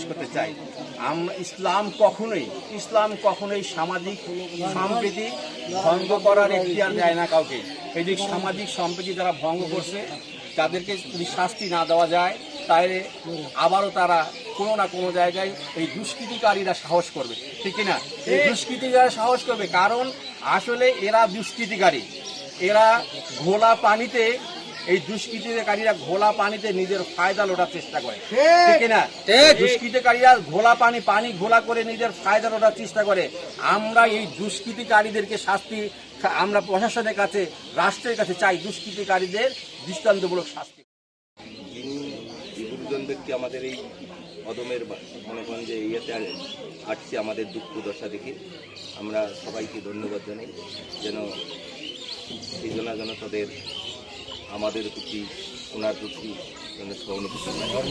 প্রকাশ করতে চাই। আমরা ইসলাম কখনোই ইসলাম কখনোই সামাজিক সম্প্রীতি ভঙ্গ করার এখতিয়ার দেয় না কাউকে। এই যে সামাজিক সম্প্রীতি যারা ভঙ্গ করছে, তাদেরকে যদি শাস্তি না দেওয়া যায়, তাহলে আবারও তারা কোনো না কোনো জায়গায় এই দুষ্কৃতিকারীরা সাহস করবে। ঠিক না এই দুষ্কৃতিকারীরা সাহস করবে কারণ আসলে এরা দুষ্কৃতিকারী। এরা ঘোলা পানিতে এই দুষ্কৃতিকারীরা ঘোলা পানিতে নিজের ফায়দা লোটার চেষ্টা করে। ঠিক। না দুষ্কৃতিকারীরা ঘোলা পানি পানি ঘোলা করে নিজের ফায়দা লোটার চেষ্টা করে। আমরা এই দুষ্কৃতিকারীদেরকে শাস্তি আমরা প্রশাসনের কাছে রাষ্ট্রের কাছে চাই দুষ্কৃতিকারীদের দৃষ্টান্তমূলক শাস্তি। ব্যক্তি আমাদের এই অদমের বা- মনে করেন যে ইয়েতে আসছে আমাদের দুঃখ দশা দেখে আমরা সবাইকে ধন্যবাদ জানাই। যেন এই জন্য যেন তাদের আমাদের প্রতি ওনার প্রতি যেন সহানুভূতি হয়।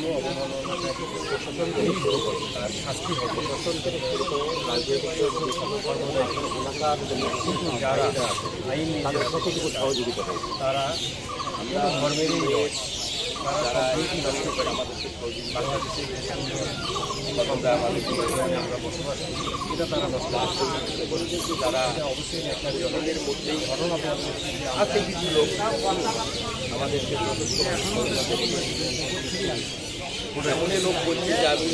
যারা এই কষ্ট করে আমাদেরকে সহযোগিতা আমরা আমাদেরকে আমরা বসবাস করি এটা তারা বসবাস করছে তারা অবশ্যই একটা জনগণের মধ্যেই ঘটনা আছে কিছু লোক আমাদেরকে যথেষ্ট লোক বলছে যে আমি